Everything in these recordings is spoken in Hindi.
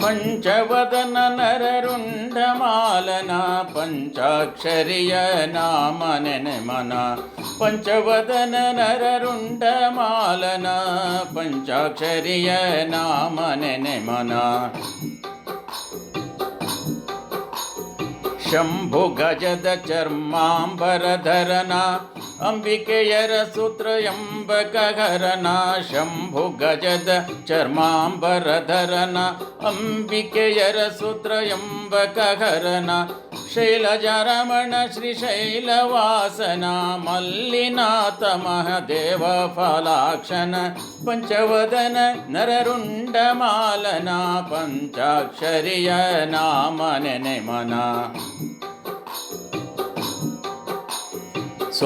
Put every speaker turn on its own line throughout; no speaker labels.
पञ्चवदन नररुण्डमालना पञ्चाक्षरि य नान पञ्चवदन नररुण्डमालन पञ्चाक्षरि य ना चर्माम्बरधरना अम्बिकेयरसूत्रयम्बकघरना शम्भुगजद चर्माम्बरधरन अम्बिकेयरसूत्रयम्बकघरन शैलजरमण श्रीशैलवासना मल्लिनाथमः देवफलाक्षन पञ्चवदन नररुण्डमालना पञ्चाक्षरिय नाम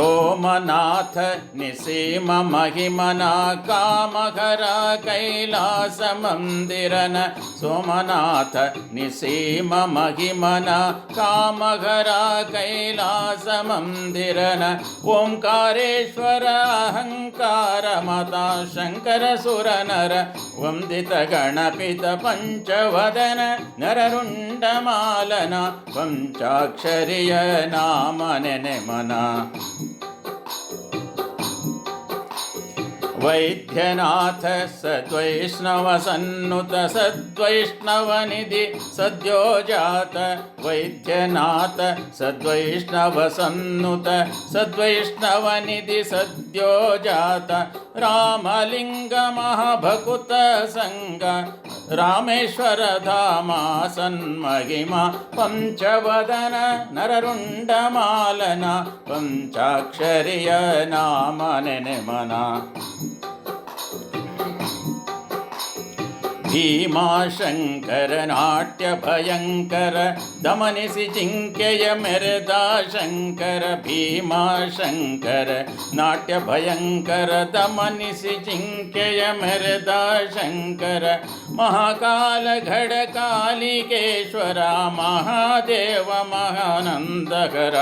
सोमनाथ निसीम महिमना कामहरा कैलासमन्दिरन। सोमनाथ निसीम महिमना कामहरा कैलासमन्दिरन। ओङ्कारेश्वर अहङ्कारमता शङ्करसुरनर वन्दितगणपित पञ्चवदन नररुण्डमालन। पञ्चाक्षरिय नाम मना वैद्यनाथ सद्वैष्णवसन्नुत सद्वैष्णवनिधि सद्यो जात। वैद्यनाथ सद्वैष्णवसन्नुत सद्वैष्णवनिधि सद्यो जात। रामलिङ्गमहभकुतसङ्ग रामेश्वरधामा सन्महिमा पञ्चवदन नररुण्डमालन। पञ्चाक्षरिय नाम नेमना। ಭೀಮಾಶಂಕರ ನಾಟ್ಯ ಭಯಂಕರ ದಮನಿಸಿ ಜಿಂಕೆಯ ಮೆರೆದ ಶಂಕರ ಭೀಮಾಶಂಕರ ನಾಟ್ಯ ಭಯಂಕರ ದಮನಿಸಿ ಜಿಂಕೆಯ ಮೆರೆದ ಶಂಕರ ಮಹಾಕಾಲ ಘಡ ಕಾಲಿಕೇಶ್ವರ ಮಹಾದೇವ ಮಹಾನಂದಕರ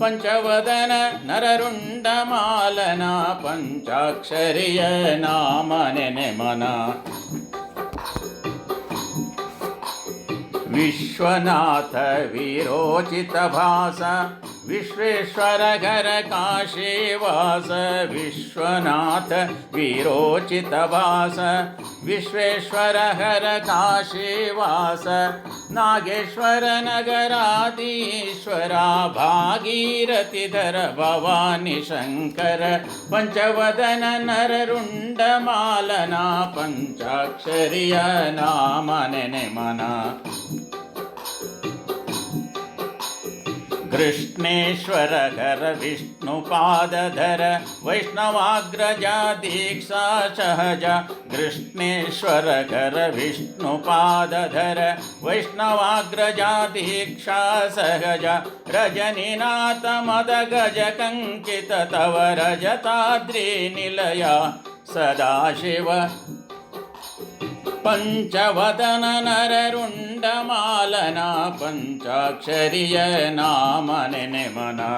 ಪಂಚವದನ ನರರುಂಡಮಾಲನ ಪಂಚಾಕ್ಷರಿಯ ನಾಮ ನೆನೆ ಮನ विश्वनाथ विरोचितभास विश्वेश्वरहरकाशी वास विश्वनाथ विरोचितवास विश्वेश्वरहर काशे वास नागेश्वरनगराधीश्वरा भागीरथिधर भवानि शङ्कर पञ्चवदन नररुण्डमालना पञ्चाक्षर्य कृष्णेश्वर घर विष्णुपादधर वैष्णवाग्रजा दीक्षा सहज। कृष्णेश्वर घर विष्णुपादधर वैष्णवाग्रजा दीक्षा सहज। रजनीनाथ मद गज कङ्कित तव रजताद्रि निलया। सदाशिव पञ्चवदन नररुण्डमालना पञ्चाक्षरिय नामनिमना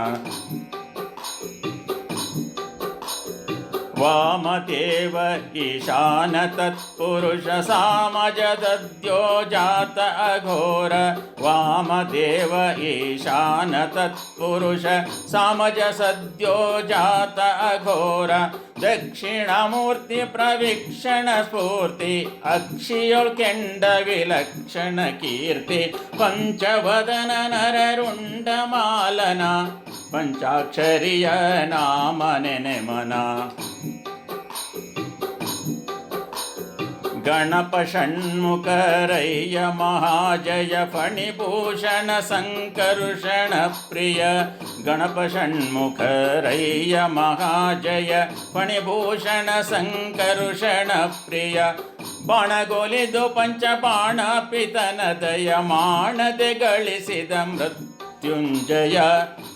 वामदेव ईशानतत्पुरुषसामजदद्यो जात अघोर। वामदेव सामज सामजसद्यो जात अघोर। ವಾಮದೇವ ಈಶಾನ ತತ್ಪುರುಷ ಸಾಮಜ ಸದ್ಯೋ ಜಾತ ಅಘೋರ ದಕ್ಷಿಣಮೂರ್ತಿ ಪ್ರವೀಕ್ಷಣ ಸ್ಫೂರ್ತಿ ಅಕ್ಷಿಯೊಳ್ ಕೆಂಡ ವಿಲಕ್ಷಣ ಕೀರ್ತಿ ಪಂಚವದನ ನರರುಂಡ ಮಾಲನ ಪಂಚಾಕ್ಷರಿಯ ನಾಮ ನೆನೆ ಮನ ಗಣಪ ಷಣ್ಮುಖರಯ್ಯ ಮಹಾಜಯ ಫಣಿಭೂಷಣ ಸಂಕರುಷಣ ಪ್ರಿಯ ಗಣಪ ಷಣ್ಮುಖರಯ್ಯ ಮಹಾಜಯ, ಫಣಿಭೂಷಣ ಸಂಕರುಷಣ ಪ್ರಿಯ. ಬಾಣಗೊಲಿದು ಪಂಚಬಾಣ ಪಿತನ ದಯ ಮಾಡದೆ ಗಳಿಸಿದ ಮೃತ್ಯುಂಜಯ.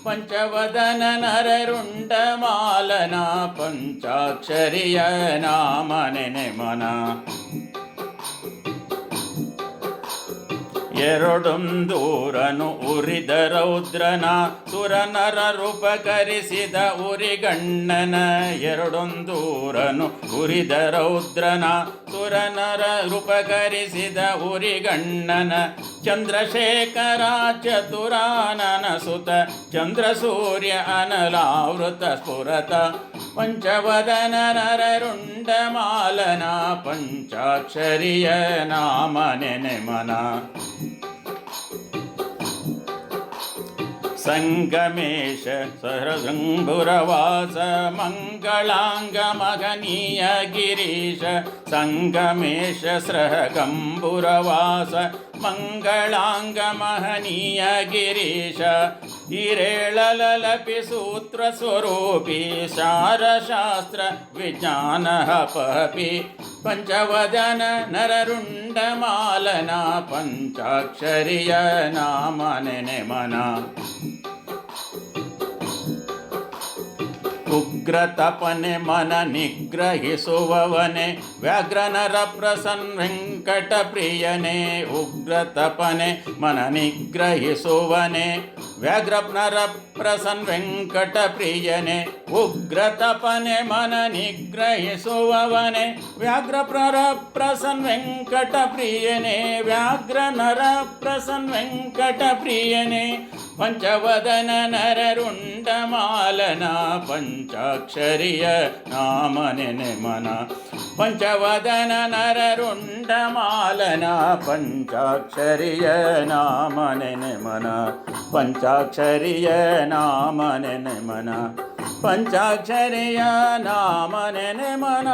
ಪಂಚವದನ ನರರುಂಡ ಮಾಲನ ಪಂಚಾಕ್ಷರಿಯ ನಾಮ ನೆನೆ ಮನ ಎರಡೊಂದೂರನು ಉರಿದ ರೌದ್ರನ ಸುರನರ ರೂಪಕರಿಸಿದ ಉರಿಗಣ್ಣನ. ಎರಡೊಂದೂರನು ಉರಿದ ರೌದ್ರನ ಸುರನರ ರೂಪಕರಿಸಿದ ಉರಿಗಣ್ಣನ. ಚಂದ್ರಶೇಖರ ಚತುರಾನನ ಸುತ ಚಂದ್ರ ಸೂರ್ಯ ಅನಲಾವೃತ ಸ್ಫುರತ. ಪಂಚವದನ ನರರುಂಡ ಮಾಲನ ಪಂಚಾಕ್ಷರಿಯ ನಾಮ ನೆನೆ ಮನ சங்கமேஷ சரசங்குரவாச மங்களாங்கமகனீய கிரீஷ சங்கமேஷ ஸ்ரகம்புரவாச மங்களாங்கமகனீய கிரீஷ गिरेळलपि सूत्रस्वरूपी सारशास्त्रविज्ञानः पपि पञ्चवदन नररुण्डमालना पञ्चाक्षरीयनामनमना ಉಗ್ರತಪನೆ ಮನ ನಿಗ್ರಹಿಸುವವನೆ ವ್ಯಾಘ್ರನರ ಪ್ರಸನ್ ವೆಂಕಟ ಪ್ರಿಯನೇ ಉಗ್ರತಪನೆ ಮನ ನಿಗ್ರಹಿಸುವನೆ ವ್ಯಾಘ್ರನರ ప్రసన్ వెంకట ప్రియనే ఉగ్రతపనే మన నిగ్రహిసువనే వ్యాఘ్ర ప్రర ప్రసన్ వెంకట ప్రియనే వ్యాఘ్ర నర ప్రసన్ వెంకట ప్రియనే. పంచవదన నరరుండమాలన పంచాక్షరియ నామనే మన പഞ്ചവദന നരരുണ്ടമാലന പഞ്ചാക്ഷരിയ നാമനന് മന പഞ്ചാക്ഷരിയ നാമനന് മന പഞ്ചാക്ഷരിയ നാമനന് മന